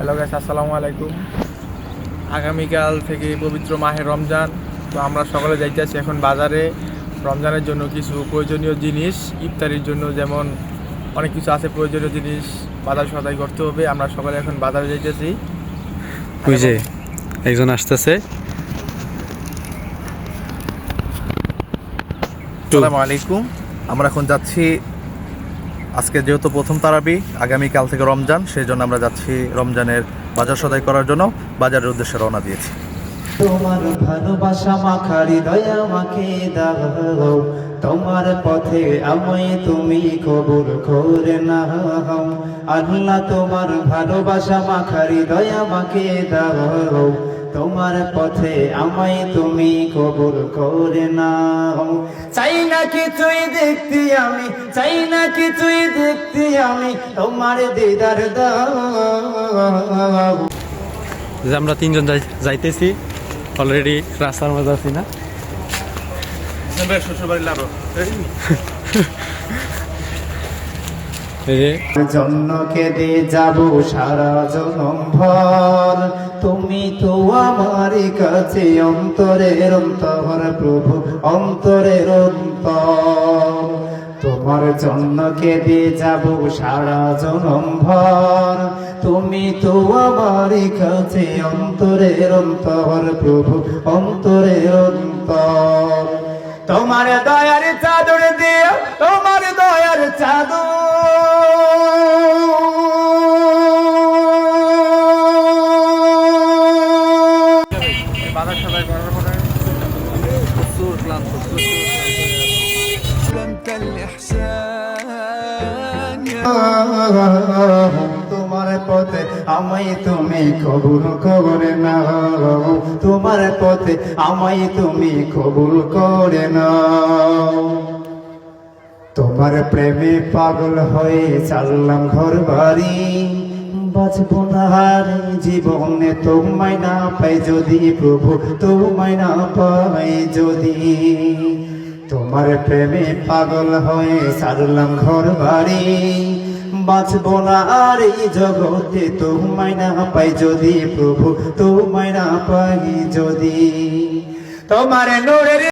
Hello guys আসসালামু আলাইকুম। আগামীকাল থেকে পবিত্র মাহে রমজান তো আমরা সকলে যাইতেছি এখন বাজারে। রমজানের জন্য কিছু প্রয়োজনীয় জিনিস ইফতারির জন্য যেমন অনেক কিছু আছে প্রয়োজনীয় জিনিস বাজার সদাই করতে হবে আমরা সকলে এখন বাজারে যাইতেছি ওই যে একজন আসতেছে। আসসালামু আলাইকুম আমরা এখন যাচ্ছি আজকে যেহেতু প্রথম তারাবি, আগামীকাল থেকে রমজান সেই জন্য আমরা যাচ্ছি রমজানের বাজার সদাই করার জন্য, বাজারের উদ্দেশ্যে রওনা দিয়েছি। তোমার ভালোবাসা, মাখারি দয়া দাও। তোমার পথে আমায় তুমি কবুল করে না আল্লাহ তোমার ভালোবাসা মাখার হৃদয় আমাকে দাও। তোমার পথে আমায় তুমি কবুল করে নাও চাই না কিছুই দেখতে আমি, চাই না কিছুই দেখতে আমি, তোমার দিদার দাও। আমরা তিনজন যাই- যাইতেছি অলরেডি রাস্তার মধ্যে আছি না শ্বশুরবাড়ি লারো এই যে জন্য কেঁদে যাব সারা জনম ভর। তুমি তো আমার কাছে অন্তরের অন্তর প্রভু অন্তরের অন্তর তোমার জন্য কেঁদে যাব সারা জনম ভর। তুমি তো আমার কাছে অন্তরের অন্তর প্রভু অন্তরের অন্তর তোমার দয়ার চাদর দিও তোমার দয়ার চাদর। বাজার সদাই করার পরে। প্রচুর ক্লান্ত। পথে আমায় তুমি কবুল করে না তোমার পথে আমায় তুমি কবুল করে নাও। তোমার প্রেমে পাগল হয়ে চাললাম ঘর বাড়ি বাঁচব না জীবনে তোমায় না পাই যদি প্রভু, তোমায় না পাই যদি। তোমার প্রেমে পাগল হয়ে সারলাম ঘর বাড়ি বাঁচব না আর এই জগতে তোমায় না পাই যদি প্রভু, তোমায় না পাই যদি। তোমার নোরের